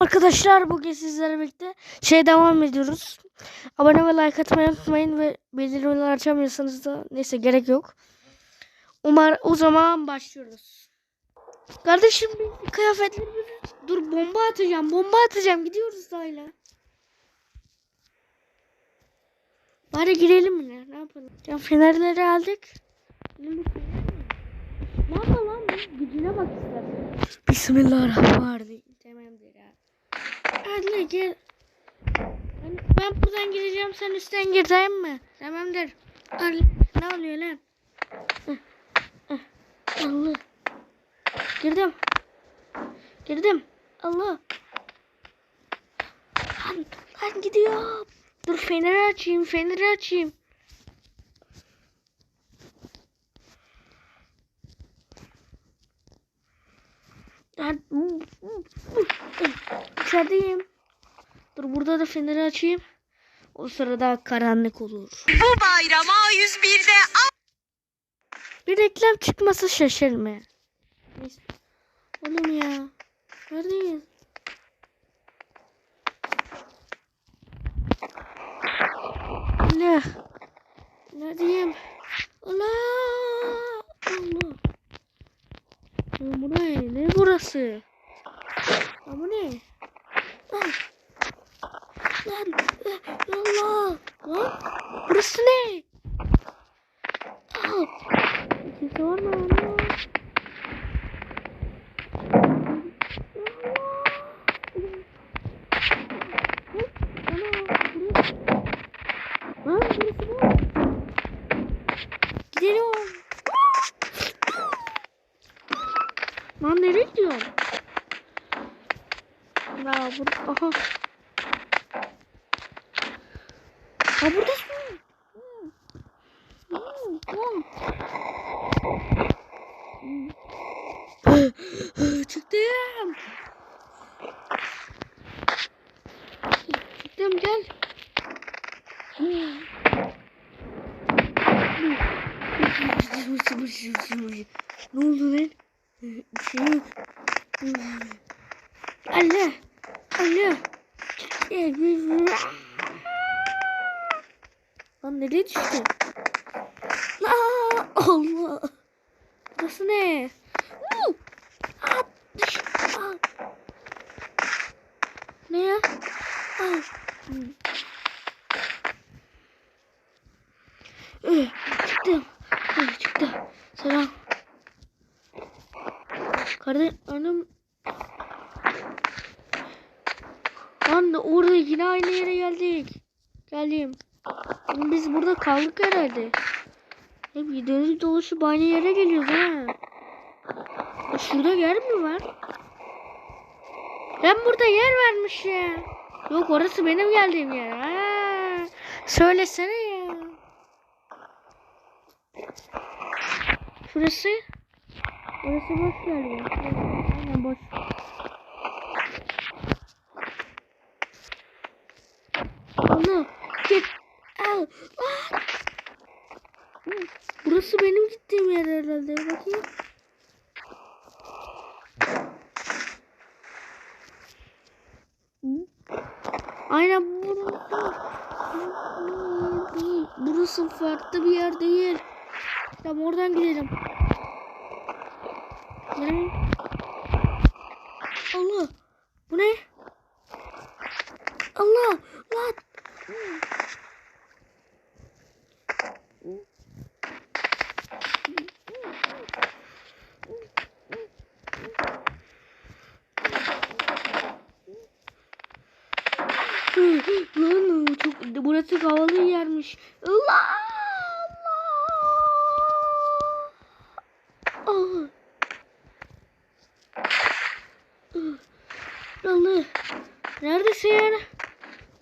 Arkadaşlar bugün sizlerle birlikte şey devam ediyoruz. Abone ve like atmayı unutmayın ve bildirimleri açamıyorsanız da neyse gerek yok. Umar o zaman başlıyoruz. Kardeşim bir dur bomba atacağım bomba atacağım gidiyoruz dayla. Bari girelim mi ne? Ne yapalım? Ya fenerleri aldık. Lan bu? Gücüne bak istersen. Bismillahirrahmanirrahim. Hadi gel. Ben, ben buradan gireceğim sen üstten gir tamam mı? Tamamdır. Al, ne oluyor lan? Allah. Girdim. Girdim. Allah. Lan, lan gidiyorum. Dur feneri açayım feneri açayım. Lan, İçerideyim. Dur burada da feneri açayım. O sırada karanlık olur. Bu bayram A101'de Bir reklam çıkması şaşırma. Neyse. Oğlum ya. Neredeyiz? Ne? Neredeyim? Allah! Allah! Bu ne? Ne burası? Bu ne? Lan! Lan! Allah! Lan! Burası ne? Lan burası boş. Gidelim. Lan nereye gidiyorsun? Burada aha. Ha buradasın. Hı. Hı, hı. Çıktım. Çıktım gel. Ne oldu lan? Bir şey yok. Allah. Allah. Lan nereye düştü? Aa, Allah. Burası ne? Aa. Ne ya? Hmm. Üh, Çıktım. Üh, Çıktım. Selam. Kardeş annem. Anne orada yine aynı yere geldik. Geldim. Biz burada kaldık herhalde. Hep dönüş dolaşıp aynı yere geliyoruz ha. Ya Şurada yer mi var? Ben burada yer vermiş ya. Yok orası benim geldiğim yer. Ha. Söylesene ya. Şurası. Orası boş galiba. Aynen boş. Ana git. Al. Ah! Burası benim gittiğim yer herhalde. Bakayım. Aynen. Değil. Burası farklı bir yer değil. Tamam oradan gidelim. Ne? Allah. Bu ne? Allah. Lan. Lan çok burası havalı yermiş. Allah. Allah. Allah. Neredesin?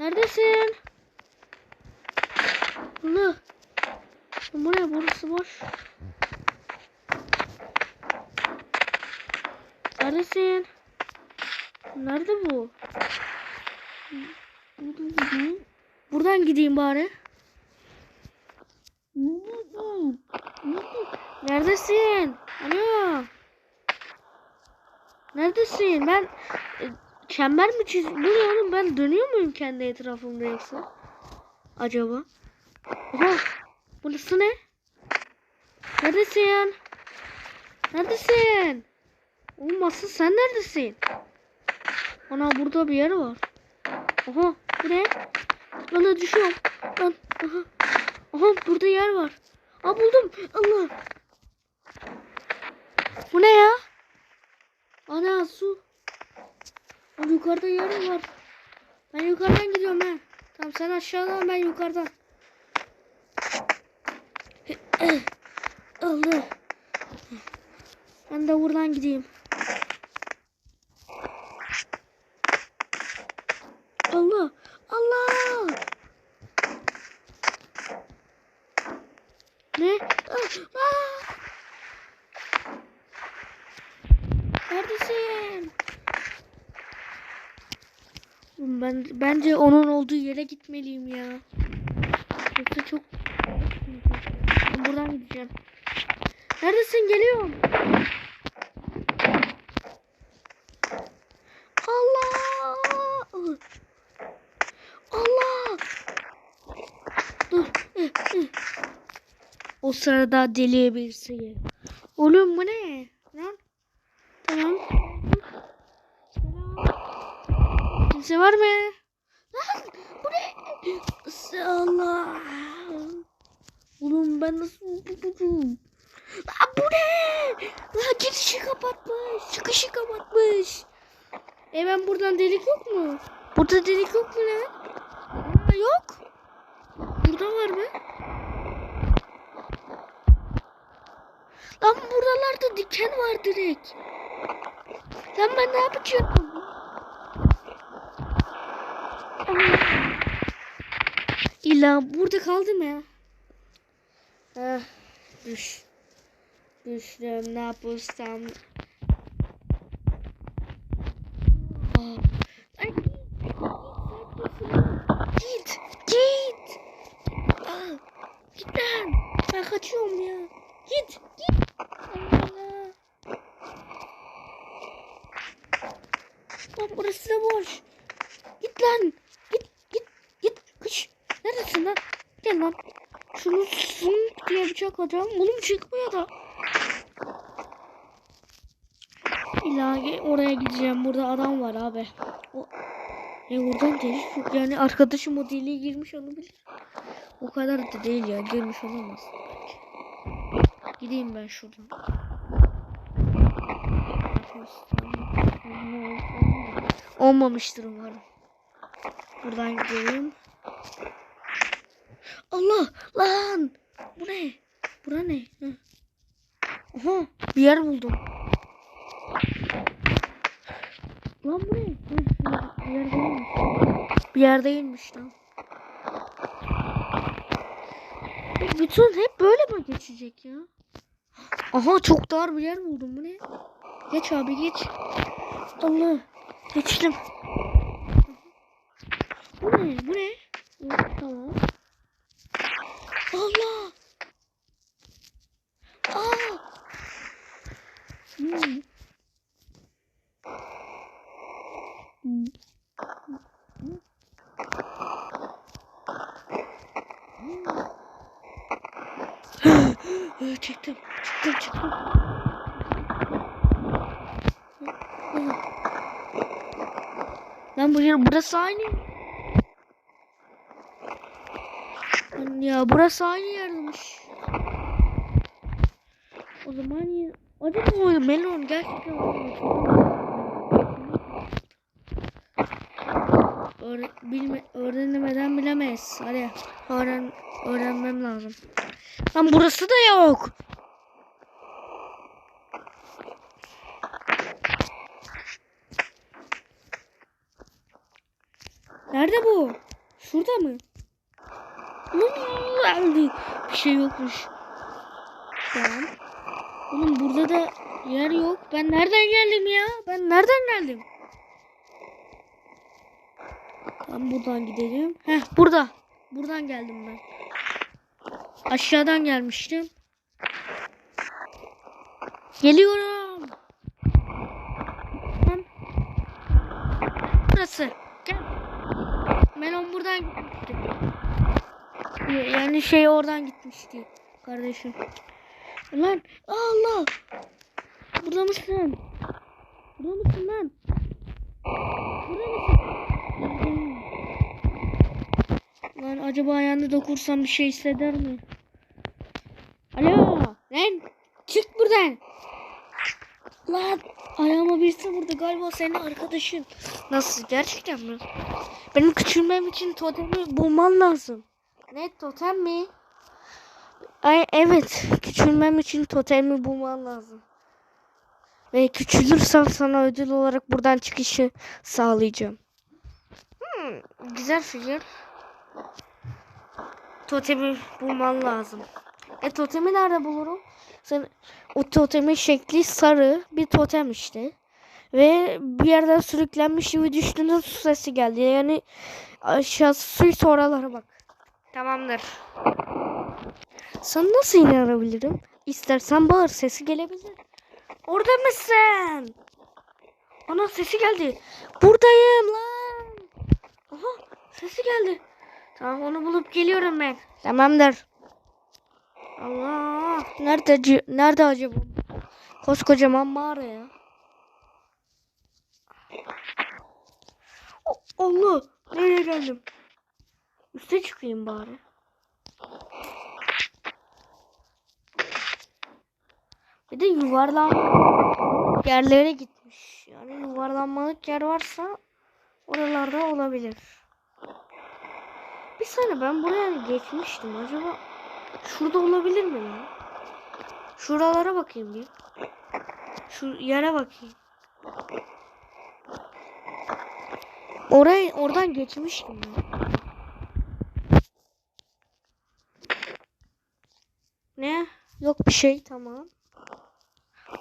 Neredesin? Allah. Bu ne? Burası boş. Neredesin? Nerede bu? Buradan gideyim. Bari. Neredesin? Alo. Neredesin? Ben e, çember mi çiz? Bu oğlum ben dönüyor muyum kendi etrafımda yoksa? Acaba? Oha. Burası ne? Neredesin? Neredesin? Oğlum asıl sen neredesin? Ana burada bir yer var. Oha bu ne? Lan düşüyorum. Lan aha. Aha burada yer var. Aa buldum. Allah. Bu ne ya? Ana su. Aa, yukarıda yer var. Ben yukarıdan gidiyorum ha. Tamam sen aşağıdan ben yukarıdan. Allah. Ben de buradan gideyim. Allah. Allah. Ne? Ah, ah. Neredesin? Ben bence onun olduğu yere gitmeliyim ya. Yoksa çok buradan gideceğim. Neredesin? Geliyorum. Allah! Allah! Dur. O sırada deliye birisi. Oğlum bu ne? Lan. Tamam. Kimse var mı? Lan bu ne? Allah. Oğlum ben nasıl Lan bu ne? Lan girişi kapatmış. Çıkışı kapatmış. E ben buradan delik yok mu? Burada delik yok mu lan? Aa, yok. Burada var mı? Lan buralarda diken var direkt. Lan ben ne yapacağım? İlla burada kaldım ya. Ah, düş. Düştüm ne yapırsam. Ah. Ay, Git. Git. Ah, git lan. Ben kaçıyorum ya. Git. Git. Allah. Lan burası da boş. Git lan. Git. Git. Git. Kış. Neredesin lan? Gel lan. Şunu sınıf atacağım. Oğlum çıkmıyor da. İlahi oraya gideceğim. Burada adam var abi. O... E oradan delik yok. Yani arkadaşım o deliğe girmiş olabilir. O kadar da değil ya. Girmiş olamaz. Gideyim ben şuradan. Olmamıştır umarım. Buradan gidelim. Allah lan. Bu ne? Bura ne? Hı. Aha bir yer buldum. Lan bu ne? Hı, Bir yer değilmiş. Bir yer değilmiş lan. Bütün hep böyle mi geçecek ya? Aha çok dar bir yer buldum. Bu ne? Geç abi geç. Allah. Geçtim. Bu ne? Bu ne? Tamam. Allah. Aa. Hmm. Çektim. Çıktım çıktım. Lan bu yer burası aynı. Ya burası aynı yermiş. O zaman ya... Acaba o melon gerçekten olmuş. Öğre bilme öğrenemeden bilemeyiz. Hadi öğren öğrenmem lazım. Lan burası da yok. Nerede bu? Şurada mı? Bir şey yokmuş. Tamam. Oğlum burada da yer yok. Ben nereden geldim ya? Ben nereden geldim? Tamam buradan gidelim. Heh burada. Buradan geldim ben. Aşağıdan gelmiştim. Geliyorum. Burası. Gel. Melon buradan gitmişti. Yani şey oradan gitmişti kardeşim. Lan Allah. Burada mısın? Burada mısın lan? Burada mısın? Lan acaba ayağını dokursam bir şey hisseder mi? Alo lan çık buradan. Lan ayağıma birisi vurdu galiba senin arkadaşın. Nasıl gerçekten mi? Benim küçülmem için totemi bulman lazım. Ne totem mi? Ay evet küçülmem için totemi bulman lazım. Ve küçülürsem sana ödül olarak buradan çıkışı sağlayacağım. Hmm, güzel fikir. Totemi bulman lazım. E totemi nerede bulurum? Sen o totemin şekli sarı bir totem işte. Ve bir yerden sürüklenmiş gibi düştüğünde su sesi geldi. Yani aşağısı suysa oralara bak. Tamamdır. Sana nasıl inanabilirim? İstersen bağır sesi gelebilir. Orada mısın? Ana sesi geldi. Buradayım lan. Aha sesi geldi. Tamam onu bulup geliyorum ben. Tamamdır. Allah. Nerede nerede acaba? Koskocaman mağara ya. Allah. Nereye geldim? Üste çıkayım bari. Bir de yuvarlanmalık yerlere gitmiş. Yani yuvarlanmalık yer varsa oralarda olabilir. Bir saniye ben buraya geçmiştim. Acaba şurada olabilir mi ya? Şuralara bakayım bir. Şu yere bakayım. Oraya oradan geçmiştim ya. Ne? Yok bir şey tamam.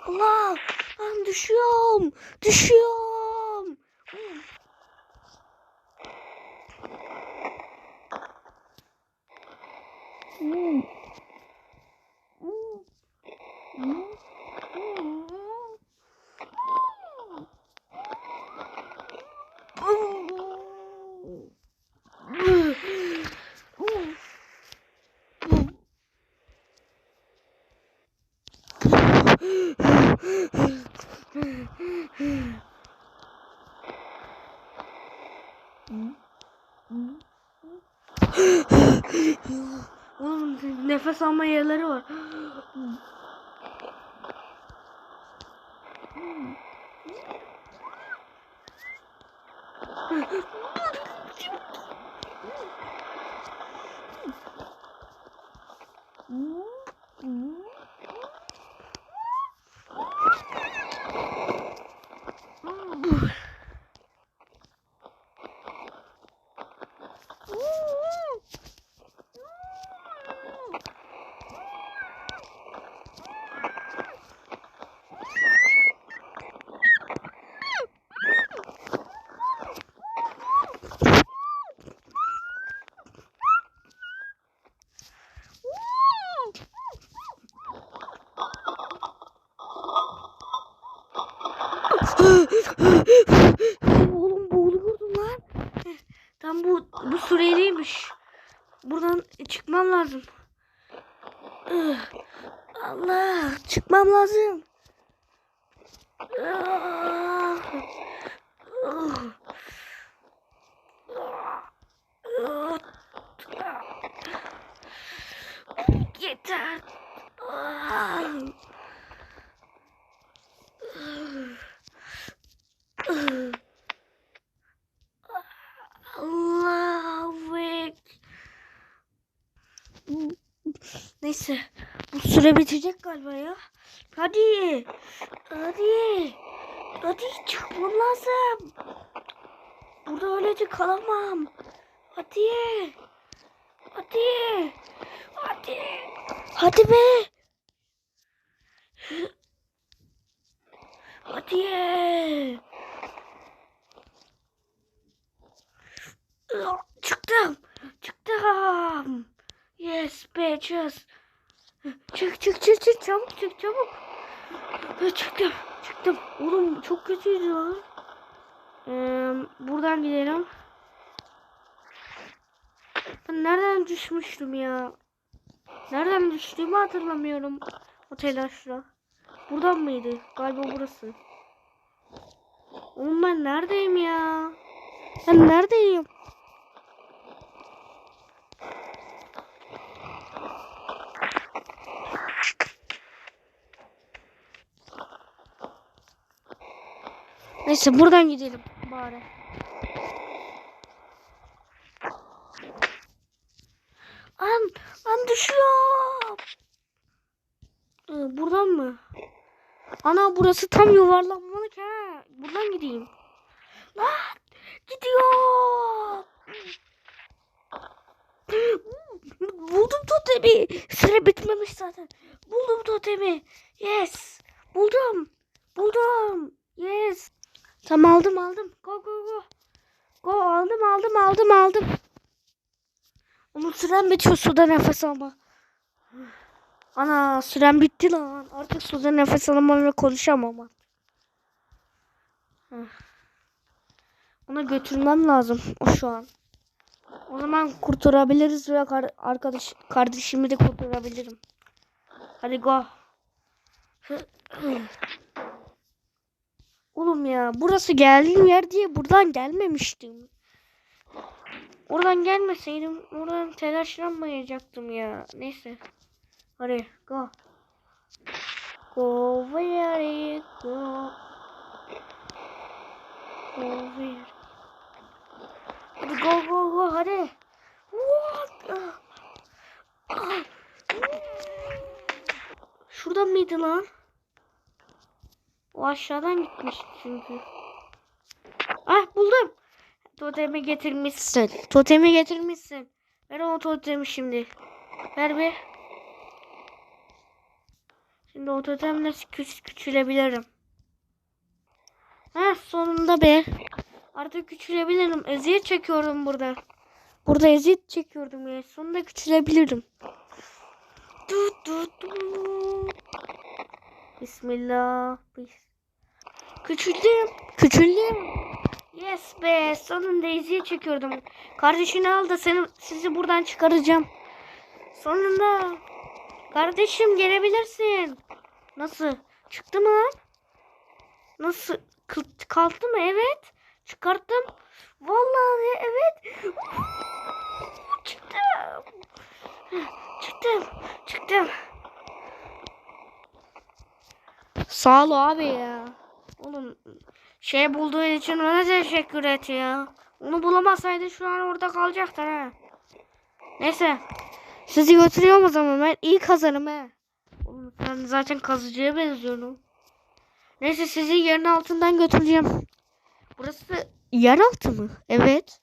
Allah! Ben düşüyorum. Düşüyorum. Oğlum nefes alma yerleri var. Oğlum boğuluyordum lan. Heh, Tam bu bu süreliymiş. Buradan çıkmam lazım. Allah çıkmam lazım. Yeter. Ah. Allahu Ekber. Neyse. Bu süre bitecek galiba ya. Hadi. Hadi. Hadi çıkmam lazım. Burada öylece kalamam. Hadi. Hadi. Hadi. Hadi be. Hadi. Çıktım. Çıktım. Yes bitches. Çık çık çık çık çabuk çık çabuk. Çıktım. Çıktım. Oğlum çok kötüydü lan. Ee, buradan gidelim. Ben nereden düşmüştüm ya? Nereden düştüğümü hatırlamıyorum. O telaşla. Buradan mıydı? Galiba burası. Oğlum ben neredeyim ya? Ben neredeyim? Neyse buradan gidelim bari. An, an düşüyor. Ee, buradan mı? Ana burası tam yuvarlanmalık ha. Buradan gideyim. Lan gidiyor. Buldum totemi. Süre bitmemiş zaten. Buldum totemi. Yes. Buldum. Buldum. Yes. Tamam aldım aldım. Go go go. Go aldım aldım aldım aldım. Ama süren bitiyor suda nefes alma. Ana süren bitti lan. Artık suda nefes alamam ve konuşamam. Ona götürmem lazım o şu an. O zaman kurtarabiliriz ve arkadaş kardeşimi de kurtarabilirim. Hadi go. Oğlum ya burası geldiğim yer diye buradan gelmemiştim. Oradan gelmeseydim oradan telaşlanmayacaktım ya. Neyse. Hadi go. Go where you go. Go where. Hadi go go go hadi. What? Ah. Ah. Şuradan mıydı lan? O aşağıdan gitmiş çünkü. Ah buldum. Totemi getirmişsin. Totemi getirmişsin. Ver o totemi şimdi. Ver bir. Şimdi o totemle küç küçülebilirim. Ha sonunda be. Artık küçülebilirim. Eziyet çekiyorum burada. Burada eziyet çekiyordum ya. Sonunda küçülebilirim. Du, du, du. Bismillah. Bis. Küçüldüm. Küçüldüm. Yes be. Sonunda eziyet çekiyordum. Kardeşini al da seni, sizi buradan çıkaracağım. Sonunda. Kardeşim gelebilirsin. Nasıl? Çıktı mı lan? Nasıl? Kalktı mı? Evet. Çıkarttım. Vallahi evet. Çıktım. Çıktım. Çıktım. Sağ ol abi ya. Oğlum şey bulduğun için ona teşekkür et ya. Onu bulamasaydın şu an orada kalacaktın ha. Neyse. Sizi götürüyorum o zaman ben iyi kazanım he. Oğlum sen zaten kazıcıya benziyorsun. Neyse sizi yerin altından götüreceğim. Burası yer altı mı? Evet.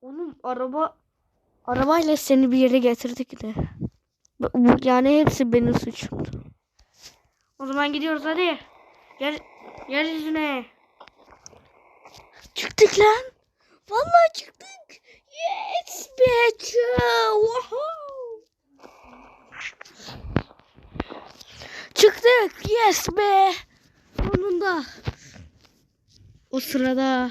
Oğlum araba arabayla seni bir yere getirdik de. Yani hepsi benim suçumdu. O zaman gidiyoruz hadi. Gel yeryüzüne. Çıktık lan. Vallahi çıktık. Yes bitch. Woohoo. Çıktık. Yes be. Sonunda. O sırada.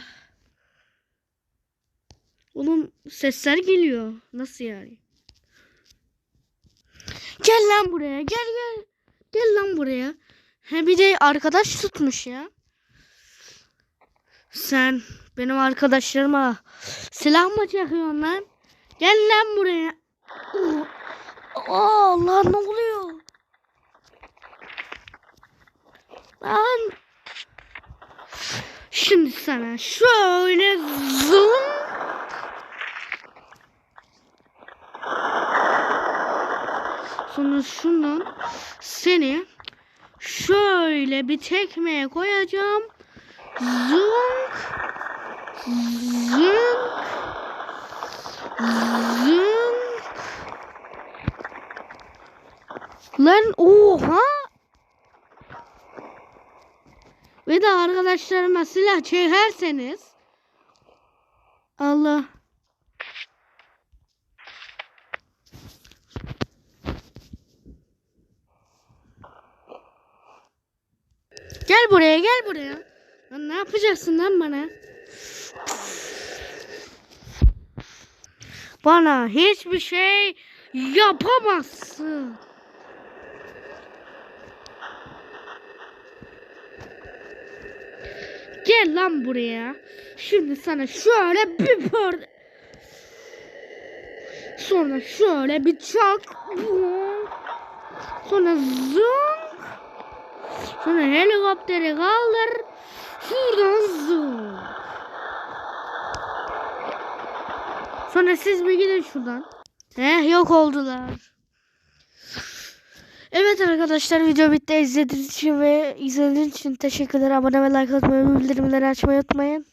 Oğlum sesler geliyor. Nasıl yani? Gel lan buraya. Gel gel. Gel lan buraya. He bir de arkadaş tutmuş ya. Sen benim arkadaşlarıma silah mı çekiyorsun lan? Gel lan buraya. Aa lan ne oluyor? Lan. Şimdi sana şöyle zoom. Sonra şundan seni şöyle bir tekmeye koyacağım. Zunk. Zunk. Zunk. Lan oha. Ve de arkadaşlarıma silah çekerseniz Allah Buraya. Lan ne yapacaksın lan bana? Bana hiçbir şey yapamazsın. Gel lan buraya. Şimdi sana şöyle bir par... Sonra şöyle bir çak. Sonra zoom. Sonra helikopteri kaldır. Şuradan. Sonra siz bir gidin şuradan. He yok oldular. Evet arkadaşlar video bitti. İzlediğiniz için ve izlediğiniz için teşekkürler. Abone ve like atmayı, bildirimleri açmayı unutmayın.